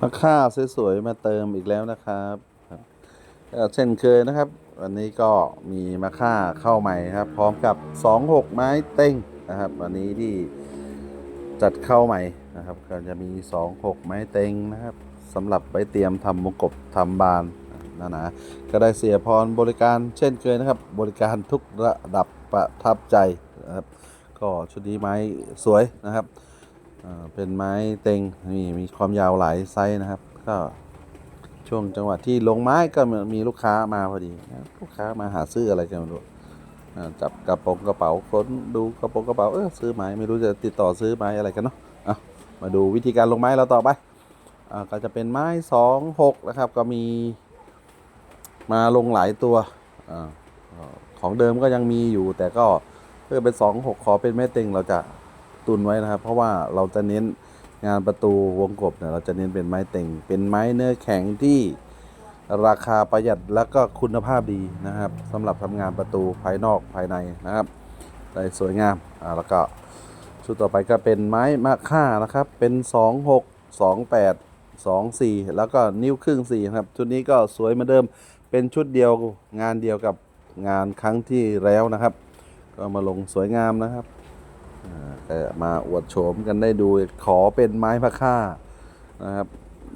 มาค่าสวยๆมาเติมอีกแล้วนะครับเช่นเคยนะครับ วันนี้ก็มีมาค่าเข้าใหม่ครับ พร้อมกับ 26 ไม้เต้งนะครับ วันนี้ที่จัดเข้าใหม่นะครับ ก็จะมี 26 ไม้เต็งนะครับสำหรับไว้เตรียมทำมงกบทำบานนะนะก็ได้เสียพรบริการเช่นเคยนะครับ บริการทุกระดับประทับใจนะครับ ก็ชุดนี้ไม้สวยนะครับ เป็นไม้เต็งนี่มีความยาวหลายไซส์นะครับ ก็ช่วงจังหวะที่ลงไม้ก็มีลูกค้ามาพอดีลูกค้ามาหาซื้ออะไรกันไม่รู้จับกระโปรงกระเป๋าค้นดูกระโปรงกระเป๋าเออซื้อไม้ไม่รู้จะติดต่อซื้อไม้อะไรกันเนาะะมาดูวิธีการลงไม้เราต่อไปก็จะเป็นไม้สองหกนะครับ ก็มีมาลงหลายตัวอของเดิมก็ยังมีอยู่แต่ก็เพื่อเป็นสองหกขอเป็นแม่เต็งเราจะ ตุนไว้นะครับ เพราะว่าเราจะเน้นงานประตูวงกบเนี่ยเราจะเน้นเป็นไม้เต่ง เป็นไม้เนื้อแข็งที่ราคาประหยัดแล้วก็คุณภาพดีนะครับสำหรับทำงานประตูภายนอกภายในนะครับได้สวยงามอ่าแล้วก็ชุดต่อไปก็เป็นไม้มะค่านะครับ เป็น 2 6 2 8 2 4 แล้วก็นิ้วครึ่ง4นะครับ ชุดนี้ก็สวยเหมือนเดิม เป็นชุดเดียวงานเดียวกับงานครั้งที่แล้วนะครับ ก็มาลงสวยงามนะครับ มาอวดโฉมกันได้ดูขอเป็นไม้พะค่านะครับ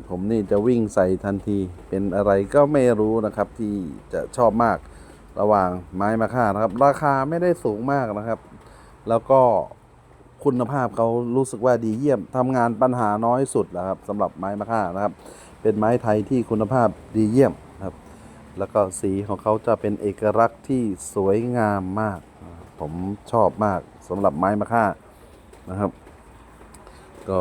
ผมนี่จะวิ่งใส่ทันทีเป็นอะไรก็ไม่รู้นะครับที่จะชอบมากระหว่างไม้มะค่านะครับ ราคาไม่ได้สูงมากนะครับ แล้วก็คุณภาพเขารู้สึกว่าดีเยี่ยมทำงานปัญหาน้อยสุดนะครับสำหรับไม้มะค่านะครับ เป็นไม้ไทยที่คุณภาพดีเยี่ยมครับ แล้วก็สีของเขาจะเป็นเอกลักษณ์ที่สวยงามมาก ผมชอบมากสำหรับไม้มะค่า นะครับ ก็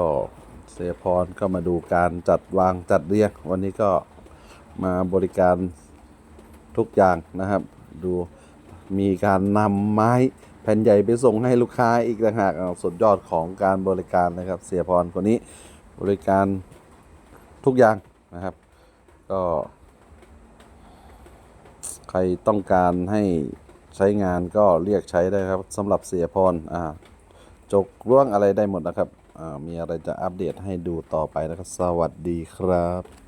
เสียพรก็มาดูการจัดวางจัดเรียง วันนี้ก็มาบริการทุกอย่างนะครับ ดูมีการนำไม้แผ่นใหญ่ไปส่งให้ลูกค้าอีกต่างหากสุดยอดของการบริการนะครับ เสียพรคนนี้บริการทุกอย่างนะครับ ก็ ใครต้องการให้ใช้งานก็เรียกใช้ได้ครับสำหรับเสียพรอ่า จกร่วงอะไรได้หมดนะครับอ่ามีอะไรจะอัปเดตให้ดูต่อไปนะครับ สวัสดีครับ